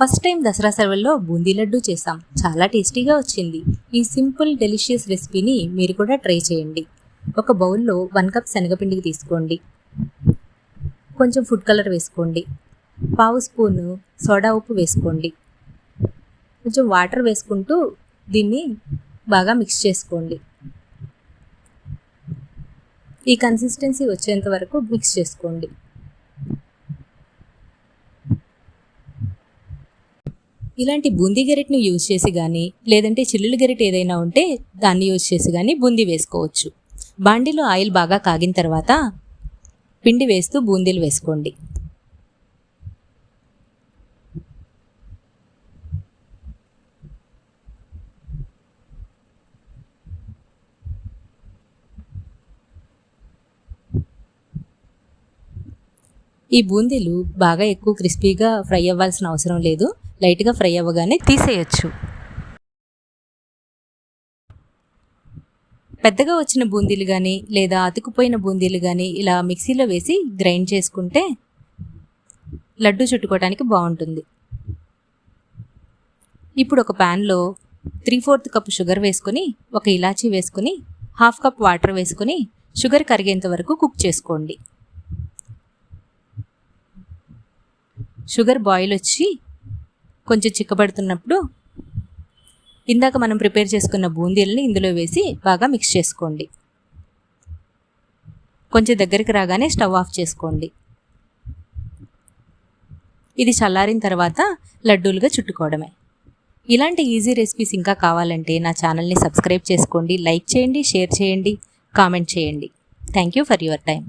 First time Dasara సెలవుల్లో బూందీ లడ్డు చేసాం చాలా టేస్టీగా వచ్చింది. ఈ సింపుల్ డెలిషియస్ రెసిపీని మీరు కూడా ట్రై చేయండి. ఒక బౌల్లో వన్ కప్ శనగపిండికి తీసుకోండి. కొంచెం ఫుడ్ కలర్ వేసుకోండి. పావు స్పూను సోడా ఉప్పు వేసుకోండి. కొంచెం వాటర్ వేసుకుంటూ దీన్ని బాగా మిక్స్ చేసుకోండి. ఈ కన్సిస్టెన్సీ వచ్చేంత వరకు మిక్స్ చేసుకోండి. ఇలాంటి బూందీ గెరెట్ను యూజ్ చేసి కానీ లేదంటే చిల్లులు గెరెట్ ఏదైనా ఉంటే దాన్ని యూజ్ చేసి కానీ బూందీ వేసుకోవచ్చు. బాండీలో ఆయిల్ బాగా కాగిన తర్వాత పిండి వేస్తూ బూందీలు వేసుకోండి. ఈ బూందీలు బాగా ఎక్కువ క్రిస్పీగా ఫ్రై అవ్వాల్సిన అవసరం లేదు. లైట్గా ఫ్రై అవ్వగానే తీసేయచ్చు. పెద్దగా వచ్చిన బూందీలు కానీ లేదా అతుకుపోయిన బూందీలు కానీ ఇలా మిక్సీలో వేసి గ్రైండ్ చేసుకుంటే లడ్డు చుట్టుకోవడానికి బాగుంటుంది. ఇప్పుడు ఒక ప్యాన్లో త్రీ ఫోర్త్ కప్ షుగర్ వేసుకొని ఒక ఇలాచీ వేసుకొని హాఫ్ కప్ వాటర్ వేసుకొని షుగర్ కరిగేంత వరకు కుక్ చేసుకోండి. షుగర్ బాయిల్ వచ్చి కొంచెం చిక్కబడుతున్నప్పుడు ఇందాక మనం ప్రిపేర్ చేసుకున్న బూందీలని ఇందులో వేసి బాగా మిక్స్ చేసుకోండి. కొంచెం దగ్గరికి రాగానే స్టవ్ ఆఫ్ చేసుకోండి. ఇది చల్లారిన తర్వాత లడ్డూలుగా చుట్టుకోవడమే. ఇలాంటి ఈజీ రెసిపీస్ ఇంకా కావాలంటే నా ఛానల్ని సబ్స్క్రైబ్ చేసుకోండి లైక్ చేయండి షేర్ చేయండి కామెంట్ చేయండి. Thank you for your time